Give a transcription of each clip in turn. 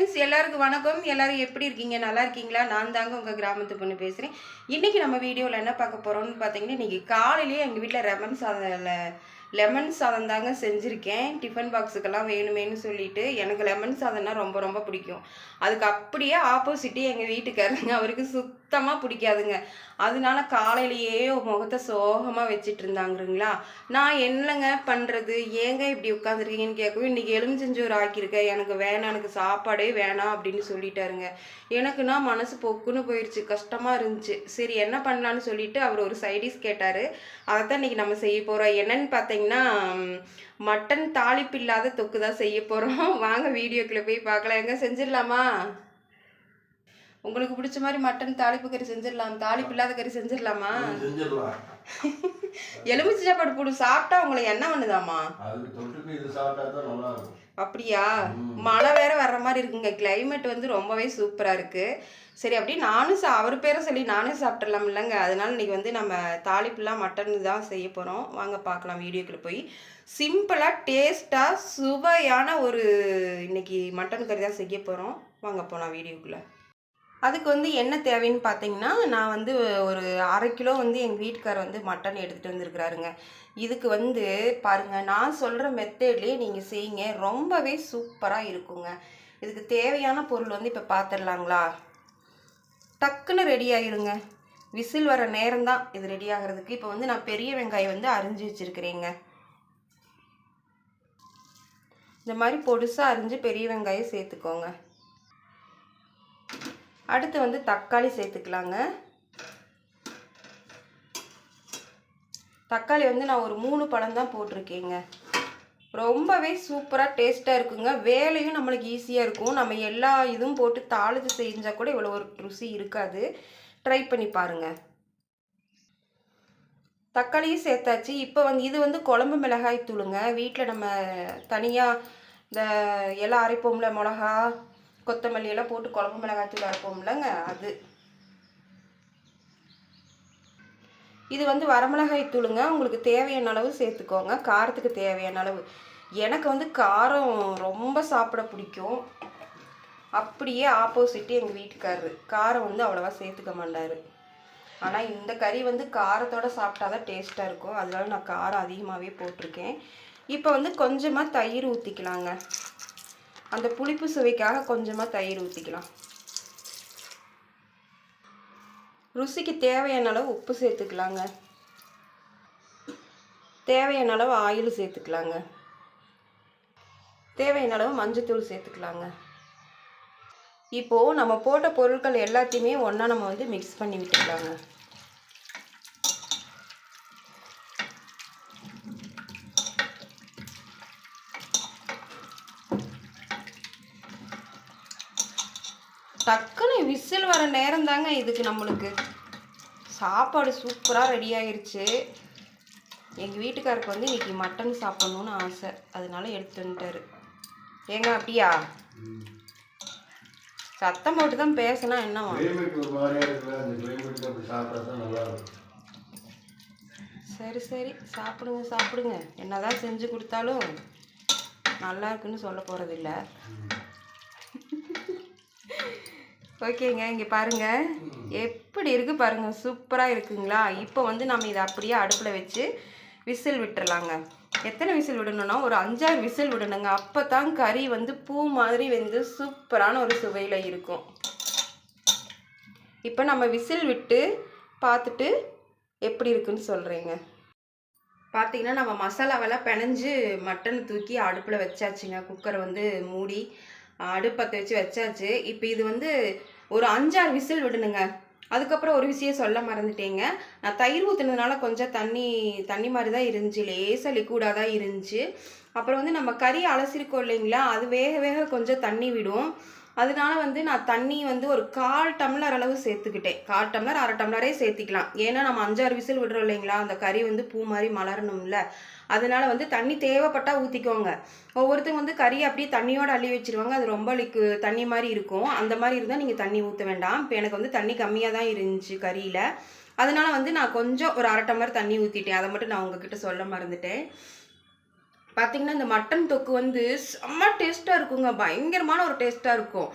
Friends எல்லாருக்கும் வணக்கம். எல்லாரும் எப்படி இருக்கீங்க? நல்லா இருக்கீங்களா? நான் தாங்க உங்கள் கிராமத்து பொண்ணு பேசுகிறேன் இன்றைக்கி நம்ம வீடியோவில் என்ன பார்க்க போகிறோம்னு பார்த்தீங்கன்னா இன்றைக்கி காலையிலேயே எங்கள் வீட்டில் ரெமன் சாதம் லெமன் சாதம் தாங்க செஞ்சுருக்கேன். டிஃபன் பாக்ஸுக்கெல்லாம் வேணுமேனு சொல்லிட்டு எனக்கு லெமன் சாதம்னா ரொம்ப ரொம்ப பிடிக்கும். அதுக்கு அப்படியே ஆப்போசிட்டு எங்கள் வீட்டுக்காரங்க அவருக்கு சுத்தமாக பிடிக்காதுங்க. அதனால காலையிலேயே முகத்தை சோகமாக வச்சுட்டு இருந்தாங்கிறீங்களா நான் என்னங்க பண்ணுறது ஏங்க இப்படி உட்காந்துருக்கீங்கன்னு கேட்கவும் இன்றைக்கி எலுமிச்சஞ்சோறு ஆக்கியிருக்கேன். எனக்கு வேணாம் எனக்கு சாப்பாடே வேணாம் அப்படின்னு சொல்லிட்டாருங்க. எனக்குன்னா மனசு பொக்குன்னு போயிடுச்சு கஷ்டமாக இருந்துச்சு. சரி என்ன பண்ணலான்னு சொல்லிட்டு அவர் ஒரு சைடிஷ் கேட்டார். அதைத்தான் இன்றைக்கி நம்ம செய்ய போகிறோம் என்னன்னு பார்த்தீங்கன்னா மட்டன் தாளிப்பு இல்லாத தொக்கு தான் செய்ய போகிறோம் வாங்க வீடியோக்குள்ளே போய் பார்க்கலாம் எங்க செஞ்சிடலாமா? உங்களுக்கு பிடிச்ச மாதிரி மட்டன் தாளிப்பு கறி செஞ்சிடலாம். தாளிப்பு இல்லாத கறி செஞ்சிடலாமா? எலுமிச்சை சாப்பாடு போடு. சாப்பிட்டா உங்களை என்ன பண்ணுதாமா அப்படியா? மழை வேற வர்ற மாதிரி இருக்குங்க. Climate வந்து ரொம்பவே சூப்பராக இருக்கு. சரி அப்படி நானும் சா அவர் பேரை சொல்லி நானே சாப்பிட்றலாம் இல்லைங்க. அதனால இன்னைக்கு வந்து நம்ம தாளிப்புலாம் மட்டன் தான் செய்ய போகிறோம் வாங்க பார்க்கலாம் வீடியோக்குள்ள போய். சிம்பிளாக டேஸ்ட்டாக சுவையான ஒரு இன்னைக்கு மட்டன் கறி தான் செய்ய போகிறோம் வாங்க போகலாம் வீடியோக்குள்ளே. அதுக்கு வந்து என்ன தேவைன்னு பார்த்தீங்கன்னா நான் வந்து ஒரு அரை கிலோ வந்து எங்கள் வீட்டுக்காரர் வந்து மட்டன் எடுத்துகிட்டு வந்துருக்கிறாருங்க. இதுக்கு வந்து பாருங்க நான் சொல்கிற மெத்தட்லேயே நீங்கள் செய்யுங்க. ரொம்பவே சூப்பராக இருக்குங்க. இதுக்கு தேவையான பொருள் வந்து இப்போ பார்த்துடலாங்களா டக்குன்னு ரெடி ஆயிருங்க விசில் வர நேரம் தான் இது ரெடி ஆகிறதுக்கு. இப்போ வந்து நான் பெரிய வெங்காயம் வந்து அரிஞ்சு வச்சுருக்கிறேங்க. இந்த மாதிரி பொடுசாக அரிஞ்சு பெரிய வெங்காயம் சேர்த்துக்கோங்க. அடுத்து வந்து தக்காளி சேர்த்துக்கலாங்க. தக்காளி வந்து நான் ஒரு மூணு பழம் தான் போட்டிருக்கேங்க. ரொம்பவே சூப்பராக டேஸ்ட்டாக இருக்குங்க. வேலையும் நம்மளுக்கு ஈஸியாக இருக்கும். நம்ம எல்லா இதுவும் போட்டு தாளித்து செஞ்சால் கூட இவ்வளோ ஒரு ருசி இருக்காது. ட்ரை பண்ணி பாருங்கள் தக்காளியும் சேர்த்தாச்சு. இப்போ வந்து இது வந்து குழம்பு மிளகாய் தூளுங்க. வீட்டில் நம்ம தனியாக இந்த எல்லாம் அரைப்போம்ல மிளகா கொத்தமல்லி எல்லாம் போட்டு குழம்பு மிளகாய் தூள் அரைப்போம்லங்க அது. இது வந்து வரமிளகாய் தூளுங்க. உங்களுக்கு தேவையான அளவு சேர்த்துக்கோங்க. காரத்துக்கு தேவையான அளவு. எனக்கு வந்து காரம் ரொம்ப சாப்பிட பிடிக்கும். அப்படியே ஆப்போசிட்டு எங்கள் வீட்டுக்காரரு. காரம் வந்து அவ்வளோவா சேர்த்துக்க மாட்டார். ஆனால் இந்த கறி வந்து காரத்தோடு சாப்பிட்டா தான் டேஸ்ட்டாக இருக்கும். அதனால நான் காரம் அதிகமாகவே போட்டிருக்கேன். இப்போ வந்து கொஞ்சமாக தயிர் ஊற்றிக்கலாங்க அந்த புளிப்பு சுவைக்காக கொஞ்சமாக தயிர் ஊற்றிக்கலாம் ருசிக்கு தேவையான அளவு உப்பு சேர்த்துக்கலாங்க. தேவையான அளவு ஆயில் சேர்த்துக்கலாங்க. தேவையான அளவு மஞ்சத்தூள் சேர்த்துக்கலாங்க. இப்போது நம்ம போட்ட பொருட்கள் எல்லாத்தையுமே ஒன்றா நம்ம வந்து மிக்ஸ் பண்ணி விட்டுக்கலாங்க. டக்குன்னு விசில் வர நேரம் தாங்க இதுக்கு நம்மளுக்கு. சாப்பாடு சூப்பராக ரெடி ஆயிடுச்சு எங்கள் வீட்டுக்காருக்கு வந்து இன்றைக்கி மட்டன் சாப்பிட்ணுன்னு ஆசை. அதனால எடுத்து வந்துட்டாரு. ஏங்க அப்படியா? சத்தம் போட்டு தான் பேசினா என்னவா சரி சரி. சாப்பிடுங்க சாப்பிடுங்க. என்னதான் செஞ்சு கொடுத்தாலும் நல்லா இருக்குன்னு சொல்ல போகிறதில்ல ஓகேங்க இங்கே பாருங்க. எப்படி இருக்குது பாருங்கள் சூப்பராக இருக்குங்களா? இப்போ வந்து நம்ம இதை அப்படியே அடுப்பில் வச்சு விசில் விட்டுறலாங்க. எத்தனை விசில் விடணும்னா ஒரு அஞ்சாறு விசில் விடணுங்க. அப்போ தான் கறி வந்து பூ மாதிரி வந்து சூப்பரான ஒரு சுவையில் இருக்கும். இப்போ நம்ம விசில் விட்டு பார்த்துட்டு எப்படி இருக்குன்னு சொல்கிறேங்க பார்த்தீங்கன்னா நம்ம மசாலாவெல்லாம் பிணைஞ்சு மட்டன் தூக்கி அடுப்பில் வச்சாச்சுங்க. குக்கரை வந்து மூடி அடுப்பத்தை வச்சு வச்சாச்சு. இப்போ இது வந்து ஒரு அஞ்சாறு விசில் விடணுங்க. அதுக்கப்புறம் ஒரு விஷயம் சொல்ல மறந்துட்டேங்க. நான் தயிர் ஊற்றுனதுனால கொஞ்சம் தண்ணி தண்ணி மாதிரி தான் இருந்துச்சு. லேசாக லிக்விடாக தான் இருந்துச்சு. அப்புறம் வந்து நம்ம கறி அலசிருக்கோம் இல்லைங்களா? அது வேக வேக கொஞ்சம் தண்ணி விடும். அதனால வந்து நான் தண்ணி வந்து ஒரு கால் டம்ளர் அளவு சேர்த்துக்கிட்டேன். கால் டம்ளர் அரை டம்ளரே சேர்த்திக்கலாம். ஏன்னா நம்ம அஞ்சாறு விசில் விடுறோம் இல்லைங்களா? அந்த கறி வந்து பூ மாதிரி மலரணும்ல. அதனால வந்து தண்ணி தேவைப்பட்டா ஊற்றிக்கோங்க ஒவ்வொருத்தங்க வந்து கறியை அப்படியே தண்ணியோடு அள்ளி வச்சிருவாங்க. அது ரொம்ப லிக்கு தண்ணி மாதிரி இருக்கும். அந்த மாதிரி இருந்தால் நீங்கள் தண்ணி ஊற்ற வேண்டாம். இப்போ எனக்கு வந்து தண்ணி கம்மியாக தான் இருந்துச்சு கறியில். அதனால வந்து நான் கொஞ்சம் ஒரு அரை டம்ளர் தண்ணி ஊற்றிட்டேன் அதை மட்டும் நான் உங்ககிட்ட சொல்ல மறந்துட்டேன். பார்த்தீங்கன்னா இந்த மட்டன் தொக்கு வந்து செம்ம டேஸ்ட்டாக இருக்குங்க. பயங்கரமான ஒரு டேஸ்ட்டாக இருக்கும்.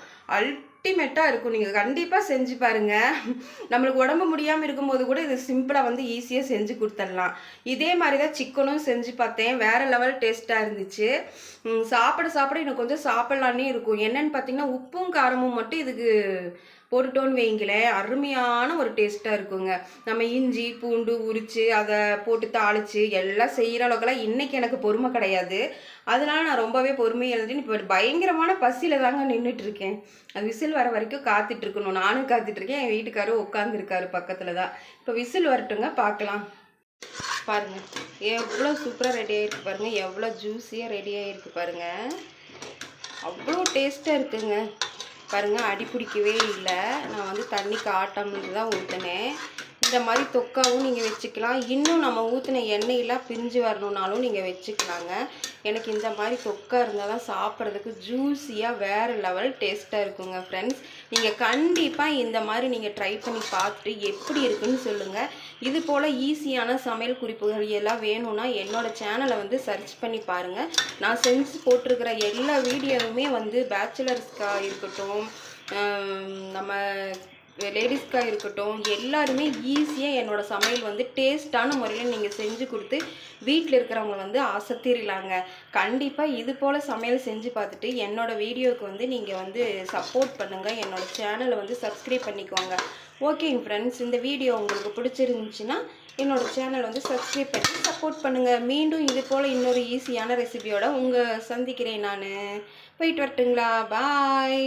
அல்டிமேட்டாக இருக்கும். நீங்கள் கண்டிப்பாக செஞ்சு பாருங்கள் நம்மளுக்கு உடம்பு முடியாமல் இருக்கும்போது கூட இது சிம்பிளாக வந்து ஈஸியாக செஞ்சு கொடுத்துடலாம். இதே மாதிரி தான் சிக்கனும் செஞ்சு பார்த்தேன். வேறு லெவல் டேஸ்ட்டாக இருந்துச்சு. சாப்பிட சாப்பிட எனக்கு கொஞ்சம் சாப்பிட்லான்னே இருக்கும். என்னென்னு பார்த்தீங்கன்னா உப்பும் காரமும் மட்டும் இதுக்கு போட்டுட்டோன்னு வைங்களேன். அருமையான ஒரு டேஸ்ட்டாக இருக்குங்க. நம்ம இஞ்சி பூண்டு உரித்து அதை போட்டு தாளித்து எல்லாம் செய்கிற அளவுக்குலாம் இன்றைக்கி எனக்கு பொறுமை கிடையாது. அதனால நான் ரொம்பவே பொறுமையாக எழுதிட்டு இப்போ பயங்கரமான பசியில் தாங்க நின்றுட்டு இருக்கேன் அது விசில் வர வரைக்கும் காத்துட்டு இருக்கணும் நானும் காத்துட்ருக்கேன் என் வீட்டுக்காரரும் உட்காந்துருக்காரு பக்கத்தில் தான். இப்போ விசில் வரட்டுங்க பார்க்கலாம் பாருங்கள் எவ்வளோ சூப்பராக ரெடி ஆகிருக்கு பாருங்கள் எவ்வளோ ஜூஸியாக ரெடி ஆகிருக்கு பாருங்கள் அவ்வளோ டேஸ்ட்டாக இருக்குங்க. பாருங்கள் அடி பிடிக்கவே இல்லை. நான் வந்து தண்ணி காட்டாமல் தான் ஊற்றினேன் இந்த மாதிரி தொக்காவும் நீங்கள் வச்சுக்கலாம். இன்னும் நம்ம ஊற்றின எண்ணெயெல்லாம் பிரிஞ்சு வரணுன்னாலும் நீங்கள் வச்சுக்கலாங்க. எனக்கு இந்த மாதிரி தொக்கா இருந்தால் தான் சாப்பிட்றதுக்கு ஜூஸியாக வேறு லெவல் டேஸ்ட்டாக இருக்குங்க ஃப்ரெண்ட்ஸ் நீங்கள் கண்டிப்பாக இந்த மாதிரி நீங்கள் ட்ரை பண்ணி பார்த்துட்டு எப்படி இருக்குன்னு சொல்லுங்கள் இது போல் ஈஸியான சமையல் குறிப்புகள் எல்லாம் வேணும்னா என்னோட சேனலை வந்து சர்ச் பண்ணி பாருங்கள் நான் செஞ்சு போட்டிருக்கிற எல்லா வீடியோவுமே வந்து பேச்சுலர்ஸ்க்காக இருக்கட்டும் நம்ம லேடிஸ்க்காக இருக்கட்டும் எல்லாருமே ஈஸியாக என்னோடய சமையல் வந்து டேஸ்ட்டான முறையில் நீங்கள் செஞ்சு கொடுத்து வீட்டில் இருக்கிறவங்க வந்து அசத்திரலாங்க. கண்டிப்பாக இது போல் சமையல் செஞ்சு பார்த்துட்டு என்னோடய வீடியோவுக்கு வந்து நீங்கள் வந்து சப்போர்ட் பண்ணுங்கள் என்னோடய சேனலை வந்து சப்ஸ்கிரைப் பண்ணிக்கோங்க. ஓகேங்க ஃப்ரெண்ட்ஸ் இந்த வீடியோ உங்களுக்கு பிடிச்சிருந்துச்சின்னா என்னோடய சேனல் வந்து சப்ஸ்கிரைப் பண்ணி சப்போர்ட் பண்ணுங்கள் மீண்டும் இது போல் இன்னொரு ஈஸியான ரெசிபியோட உங்கள் சந்திக்கிறேன் நான். போயிட்டு வரட்டுங்களா? பாய்